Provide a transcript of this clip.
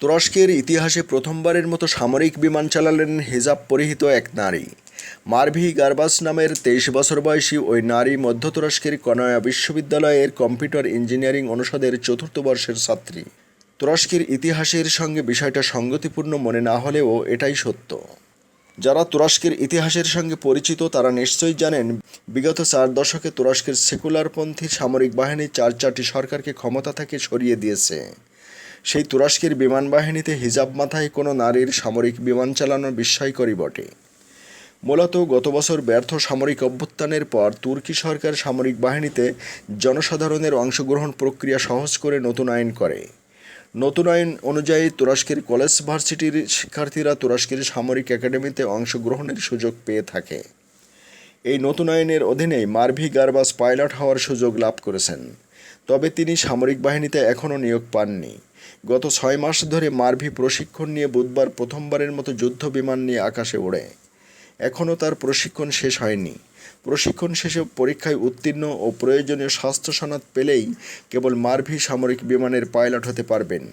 তুরস্কের ইতিহাসে প্রথমবারের মতো সামরিক বিমান চালালেন হিজাব পরিহিত এক নারী। মারভি গার্বাস নামের তেইশ বছর বয়সী ওই নারী মধ্য তুরস্কের কনয়া বিশ্ববিদ্যালয়ের কম্পিউটার ইঞ্জিনিয়ারিং অনুষদের চতুর্থ বর্ষের ছাত্রী। তুরস্কের ইতিহাসের সঙ্গে বিষয়টা সঙ্গতিপূর্ণ মনে না হলেও এটাই সত্য। যারা তুরস্কের ইতিহাসের সঙ্গে পরিচিত, তারা নিশ্চয়ই জানেন, বিগত চার দশকে তুরস্কের সেকুলারপন্থী সামরিক বাহিনী চার চারটি সরকারকে ক্ষমতা থেকে সরিয়ে দিয়েছে। সেই তুরস্কের বিমান বাহিনীতে হিজাব মাথায় কোনো নারীর সামরিক বিমান চালানো বিস্ময়করই বটে। মূলত গত বছর ব্যর্থ সামরিক অভ্যুত্থানের পর তুর্কি সরকার সামরিক বাহিনীতে জনসাধারণের অংশগ্রহণ প্রক্রিয়া সহজ করে নতুন আইন করে। নতুন আইন অনুযায়ী তুরস্কের কলেজ ভার্সিটির শিক্ষার্থীরা তুরস্কের সামরিক একাডেমিতে অংশগ্রহণের সুযোগ পেয়ে থাকে। এই নতুন আইনের অধীনে মার্ভি গারবাস পাইলট হওয়ার সুযোগ লাভ করেছেন। তবে তিনি সামরিক বাহিনীতে এখনও নিয়োগ পাননি। গত ছয় মাস ধরে মার্ভি প্রশিক্ষণ নিয়ে বুধবার প্রথমবারের মতো যুদ্ধ বিমান নিয়ে আকাশে ওড়ে। এখনও তার প্রশিক্ষণ শেষ হয়নি। প্রশিক্ষণ শেষে পরীক্ষায় উত্তীর্ণ ও প্রয়োজনীয় স্বাস্থ্য সনদ পেলেই কেবল মার্ভি সামরিক বিমানের পাইলট হতে পারবেন।